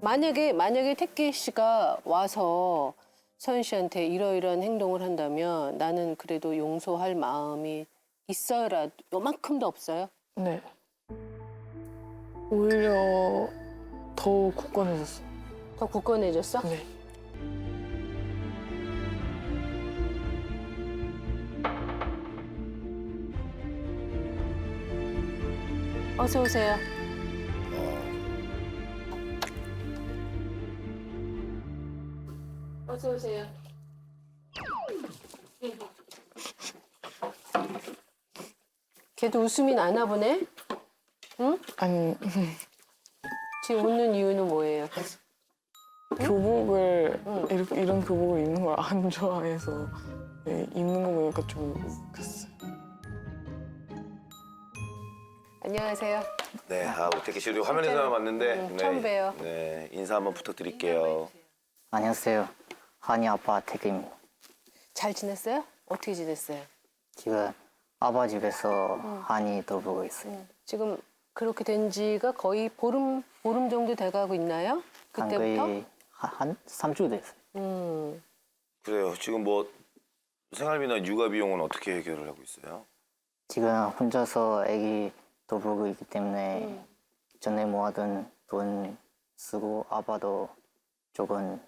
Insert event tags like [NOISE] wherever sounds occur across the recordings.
만약에 만약에 택기 씨가 와서 서현 씨한테 이러이러한 행동을 한다면 나는 그래도 용서할 마음이 있어요라도 요만큼도 없어요? 네. 오히려 더 굳건해졌어. 더 굳건해졌어? 네. 어서 오세요. 어서 오세요. 걔도 웃음이 나나 보네? 아니 지금 웃는 이유는 뭐예요? 교복을 응. 이렇게 이런 교복을 입는 걸 안 좋아해서 네, 입는 거 보니까 좀 웃겼어요. 안녕하세요. 네, 아, 오태기 씨 우리 화면에서 봤는데 응, 처음 봬요. 네, 인사 한번 부탁드릴게요. 안녕하세요. 한이 아빠 태규입니다. 잘 지냈어요? 어떻게 지냈어요? 지금 아빠 집에서 한이 돌보고 있어요. 지금 그렇게 된 지가 거의 보름 보름 정도 돼가고 있나요? 한 그때부터? 거의 한, 한 3주 됐어요. 음. 그래요. 지금 뭐 생활비나 육아 비용은 어떻게 해결을 하고 있어요? 지금 혼자서 아기 돌보고 있기 때문에 전에 모아둔 돈 쓰고 아빠도 조금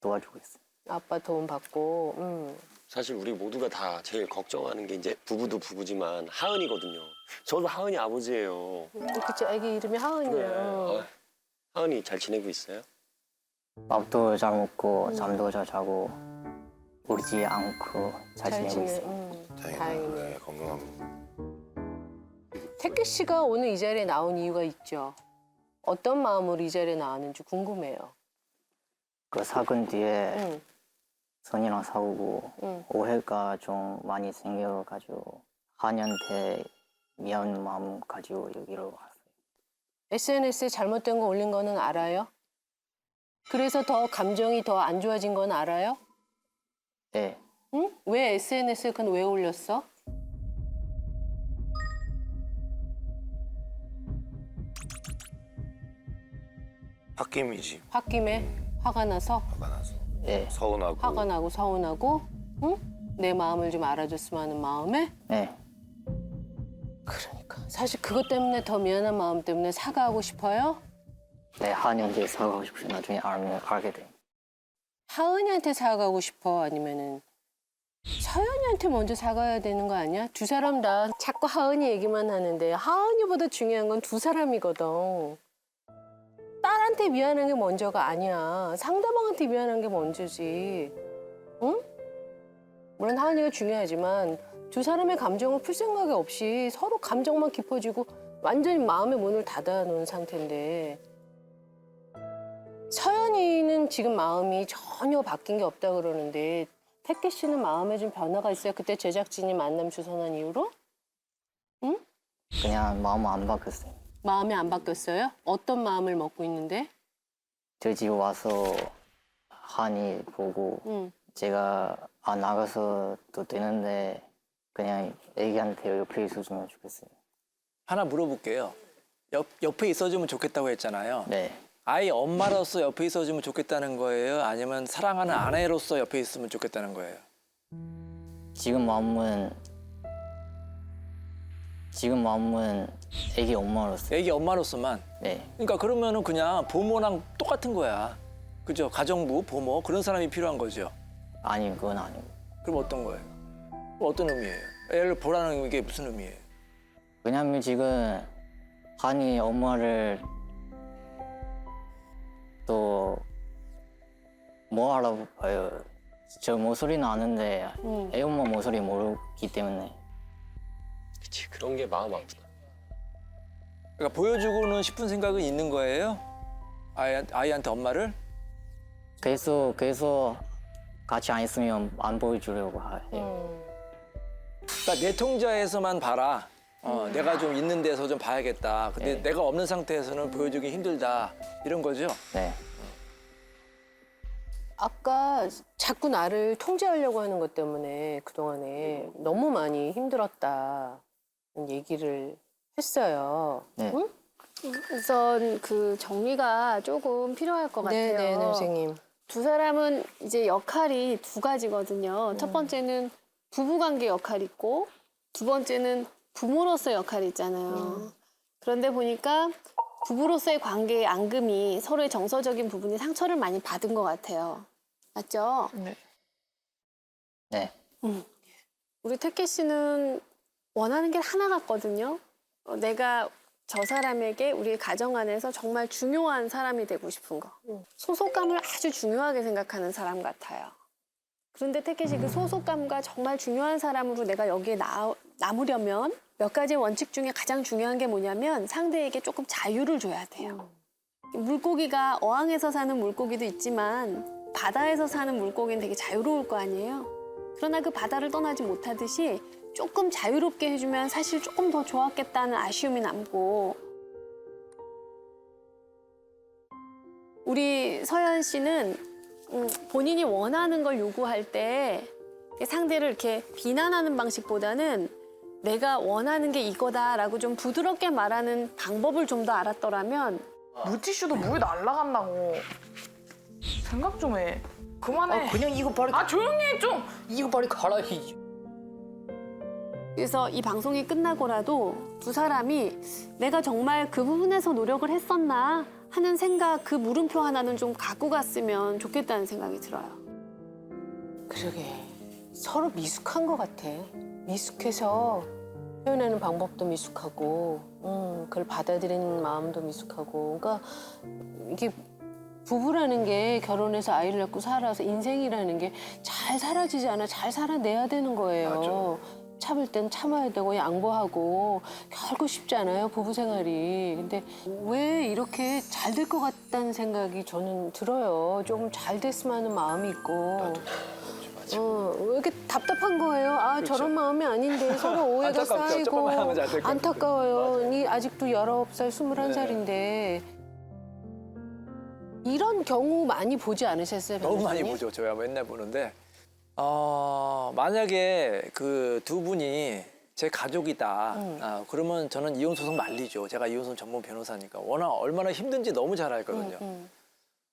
도와주고 있어요. 아빠 도움 받고. 음. 사실 우리 모두가 다 제일 걱정하는 게 이제 부부도 부부지만 하은이거든요. 저도 하은이 아버지예요. 그치 아기 이름이 하은이야. 어, 하은이 잘 지내고 있어요? 밥도 잘 먹고 잠도 잘 자고 울지 않고 잘, 잘 지내고 지내. 있어요. 음. 다행이네. 네, 건강합니다. 태규 씨가 오늘 이 자리에 나온 이유가 있죠. 어떤 마음으로 이 자리에 나왔는지 궁금해요. 그 사건 뒤에 응, 선이랑 싸우고 응. 오해가 좀 많이 생겨가지고 한이한테 미안 마음 가지고 여기로 왔어요. SNS에 잘못된 거 올린 거는 알아요? 그래서 더 감정이 더 안 좋아진 건 알아요? 네, 응? 왜 SNS에 그건 왜 올렸어? 홧김이지. 홧김에 화가 나서 화가 나서 네, 서운하고. 화가 나고 서운하고 응? 내 마음을 좀 알아줬으면 하는 마음에 네, 그러니까 사실 그것 때문에 더 미안한 마음 때문에 사과하고 싶어요? 네 한이한테 사과하고 싶어요. 나중에 알면 알게 돼. 하은이한테 사과하고 싶어 아니면은 서연이한테 먼저 사과해야 되는 거 아니야? 두 사람 다 자꾸 하은이 얘기만 하는데 하은이보다 중요한 건 두 사람이거든. 딸한테 미안한 게 먼저가 아니야. 상대방한테 미안한 게 먼저지. 응? 물론 하은이가 중요하지만 두 사람의 감정을 풀 생각이 없이 서로 감정만 깊어지고 완전히 마음의 문을 닫아 놓은 상태인데 서연이는 지금 마음이 전혀 바뀐 게 없다 그러는데 택기 씨는 마음에 좀 변화가 있어요? 그때 제작진이 만남 주선한 이후로? 그냥 마음 안 바뀌었어요. 마음이 안 바뀌었어요? 어떤 마음을 먹고 있는데? 저집 와서 한이 보고 응. 제가 안 나가서 도 되는데 그냥 애기한테 옆에 있어주면 좋겠어요. 하나 물어볼게요. 옆, 옆에 있어주면 좋겠다고 했잖아요. 네, 아이 엄마로서 옆에 있어주면 좋겠다는 거예요? 아니면 사랑하는 아내로서 옆에 있으면 좋겠다는 거예요? 지금 마음은 지금 마음은 애기 엄마로서. 애기 엄마로서만. 네, 그러니까 그러면은 그냥 부모랑 똑같은 거야. 그죠? 가정부, 부모 그런 사람이 필요한 거죠. 아니 그건 아니고. 그럼 어떤 거예요? 그럼 어떤 의미예요? 애를 보라는 게 무슨 의미예요? 왜냐면 지금 한이 엄마를 또 뭐 알아봐요. 저 모서리는 아는데 응. 애 엄마 모서리 모르기 때문에 그치 그런 게 마음 아프다. 그러니까 보여주고는 싶은 생각은 있는 거예요? 아이, 아이한테 엄마를? 계속 계속 같이 안 있으면 안 보여주려고 해요. 음. 그러니까 내 통자에서만 봐라. 어, 내가 좀 있는 데서 좀 봐야겠다. 근데 네. 내가 없는 상태에서는 보여주기 힘들다. 이런 거죠? 네. 아까 자꾸 나를 통제하려고 하는 것 때문에 그동안에 너무 많이 힘들었다 얘기를 했어요. 네. 응? 우선 그 정리가 조금 필요할 것 같아요. 네, 네, 선생님. 두 사람은 이제 역할이 두 가지거든요. 첫 번째는 부부관계 역할이 있고 두 번째는 부모로서 역할이 있잖아요. 그런데 보니까 부부로서의 관계의 앙금이 서로의 정서적인 부분이 상처를 많이 받은 것 같아요. 맞죠? 네. 네. 우리 태케 씨는 원하는 게 하나 같거든요. 어, 내가 저 사람에게 우리 가정 안에서 정말 중요한 사람이 되고 싶은 거. 소속감을 아주 중요하게 생각하는 사람 같아요. 그런데 태케 씨그 소속감과 정말 중요한 사람으로 내가 여기에 나, 남으려면 몇 가지 원칙 중에 가장 중요한 게 뭐냐면 상대에게 조금 자유를 줘야 돼요. 물고기가 어항에서 사는 물고기도 있지만 바다에서 사는 물고기는 되게 자유로울 거 아니에요. 그러나 그 바다를 떠나지 못하듯이 조금 자유롭게 해주면 사실 조금 더 좋았겠다는 아쉬움이 남고 우리 서연 씨는 음, 본인이 원하는 걸 요구할 때 상대를 이렇게 비난하는 방식보다는 내가 원하는 게 이거다라고 좀 부드럽게 말하는 방법을 좀 더 알았더라면 물티슈도 물이 날라간다고. 생각 좀 해. 그만해. 그냥 이거 빨리 아 조용히 해 좀. 이거 빨리 가라 이. 그래서 이 방송이 끝나고라도 두 사람이 내가 정말 그 부분에서 노력을 했었나 하는 생각 그 물음표 하나는 좀 갖고 갔으면 좋겠다는 생각이 들어요. 그러게 서로 미숙한 것 같아. 미숙해서 표현하는 방법도 미숙하고, 음, 그걸 받아들이는 마음도 미숙하고, 그러니까 이게 부부라는 게 결혼해서 아이를 낳고 살아서 인생이라는 게 잘 사라지지 않아 잘 살아내야 되는 거예요. 참을 땐 참아야 되고 양보하고 결코 쉽지 않아요 부부 생활이. 근데 왜 이렇게 잘 될 것 같다는 생각이 저는 들어요. 조금 잘 됐으면 하는 마음이 있고. 어, 왜 이렇게 답답한 거예요? 아, 저런 마음이 아닌데 [LAUGHS] 서로 오해가. 안타깝죠. 쌓이고 조금만 하면 잘될것 같은데. 안타까워요. 이 아직도 19살, 네. 21살인데 이런 경우 많이 보지 않으셨어요? 너무 많이 변호사님? 보죠. 저야 맨날 보는데 어, 만약에 그 두 분이 제 가족이다. 음. 아, 그러면 저는 이혼 소송 말리죠. 제가 이혼 소송 전문 변호사니까 워낙 얼마나 힘든지 너무 잘 알거든요. 음.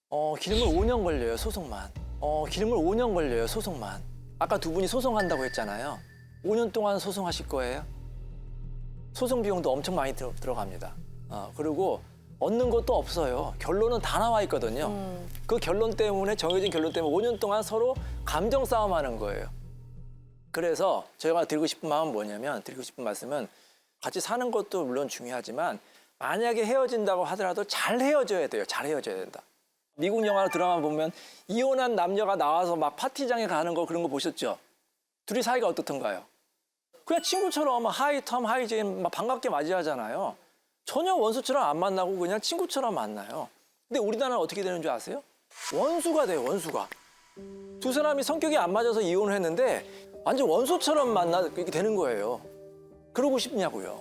어, 기름을 5년 걸려요, 소송만. 어, 기름을 5년 걸려요, 소송만. 아까 두 분이 소송한다고 했잖아요. 5년 동안 소송하실 거예요? 소송 비용도 엄청 많이 들어, 들어갑니다. 어, 그리고 얻는 것도 없어요. 결론은 다 나와 있거든요. 음. 그 결론 때문에 정해진 결론 때문에 5년 동안 서로 감정 싸움하는 거예요. 그래서 제가 드리고 싶은 마음은 뭐냐면 드리고 싶은 말씀은 같이 사는 것도 물론 중요하지만 만약에 헤어진다고 하더라도 잘 헤어져야 돼요. 잘 헤어져야 된다. 미국 영화 드라마 보면 이혼한 남녀가 나와서 막 파티장에 가는 거 그런 거 보셨죠? 둘이 사이가 어떻던가요? 그냥 친구처럼 하이 텀 하이 제인 막 반갑게 맞이하잖아요. 전혀 원수처럼 안 만나고 그냥 친구처럼 만나요. 근데 우리나라는 어떻게 되는 줄 아세요? 원수가 돼요, 원수가. 두 사람이 성격이 안 맞아서 이혼을 했는데 완전 원수처럼 만나 이렇게 되는 거예요. 그러고 싶냐고요.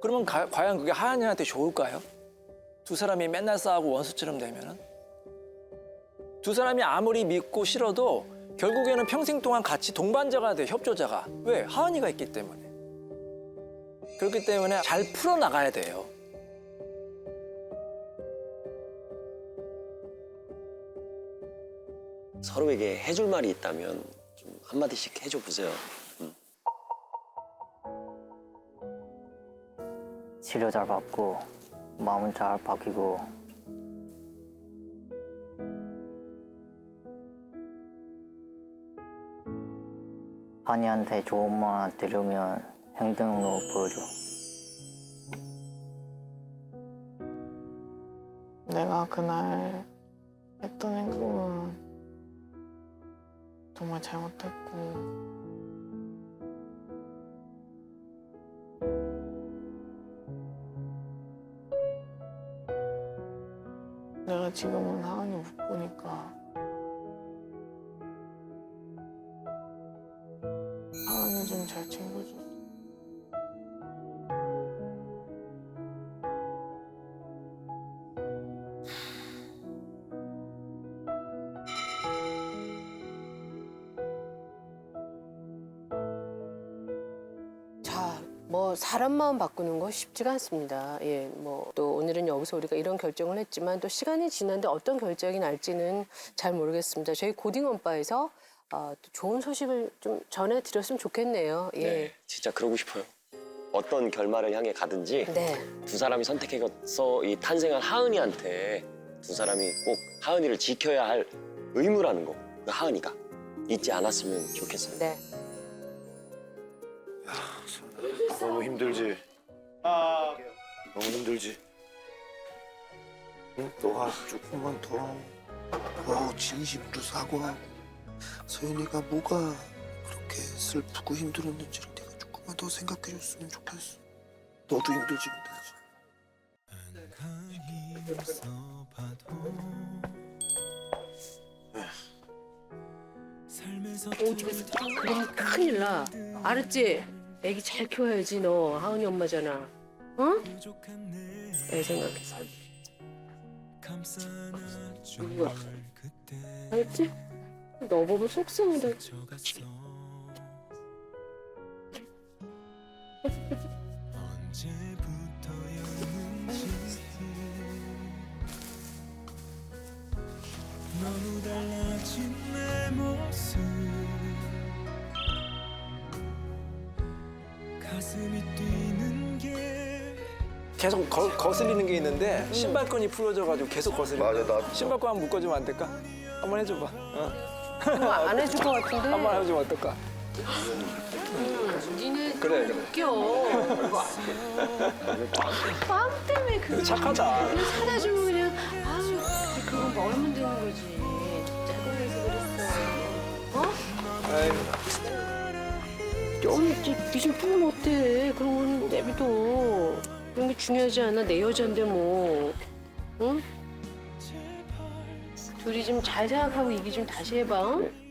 그러면 가- 과연 그게 하은이한테 좋을까요? 두 사람이 맨날 싸우고 원수처럼 되면은 두 사람이 아무리 믿고 싫어도 결국에는 평생 동안 같이 동반자가 돼 협조자가 왜 하은이가 있기 때문에 그렇기 때문에 잘 풀어 나가야 돼요. 서로에게 해줄 말이 있다면 좀 한마디씩 해줘 보세요. 치료 잘 받고 마음 잘 바뀌고 한이한테 좋은 말 들으면 행동으로 보여줘. 내가 그날 했던 행동은 정말 잘못했고 내가 지금은 하은이 못 보니까 하은이 좀 잘 챙겨줘. 사람 마음 바꾸는 거 쉽지가 않습니다. 예, 뭐 또 오늘은 여기서 우리가 이런 결정을 했지만 또 시간이 지났는데 어떤 결정이 날지는 잘 모르겠습니다. 저희 고딩 원바에서 어, 또 좋은 소식을 좀 전해드렸으면 좋겠네요. 예. 네, 진짜 그러고 싶어요. 어떤 결말을 향해 가든지 네. 두 사람이 선택해서 이 탄생한 하은이한테 두 사람이 꼭 하은이를 지켜야 할 의무라는 거, 그 하은이가 잊지 않았으면 좋겠어요. 네. 너무 힘들지. 너무 힘들지. 응? 너가 조금만 더, 더 진심으로 사과하고 서윤이가 뭐가 그렇게 슬프고 힘들었는지를 내가 조금만 더 생각해줬으면 좋겠어. 너도 힘들지 근데 오죽했어. 그러면 큰일 나. 알았지? 애기 잘 키워야지 너. 하은이 엄마잖아. 어? 애 생각해서. 누구야? 알았지? 너 보면 속상하다. [LAUGHS] 계속 거, 거슬리는 게 있는데 신발끈이 풀어져가지고 계속 거슬려. 맞아, 나 신발끈 한번 묶어주면 안 될까? 한번 해줘봐. 어. 그거 안 해줄 것 같은데. 한번 해주면 어떨까? 니네 그래, 그래. 웃겨. [LAUGHS] 마음 때문에 그거 착하다. 그냥 사다 주고 그냥 아유 그건 멀면 되는 거지. 짜증내서 그랬어. 어? 아이, 아니 니좀 풀면 어때? 그런 거는 내비둬. 그런 게 중요하지 않아? 내 여잔데 뭐. 응? 둘이 좀 잘 생각하고 얘기 좀 다시 해봐. 응?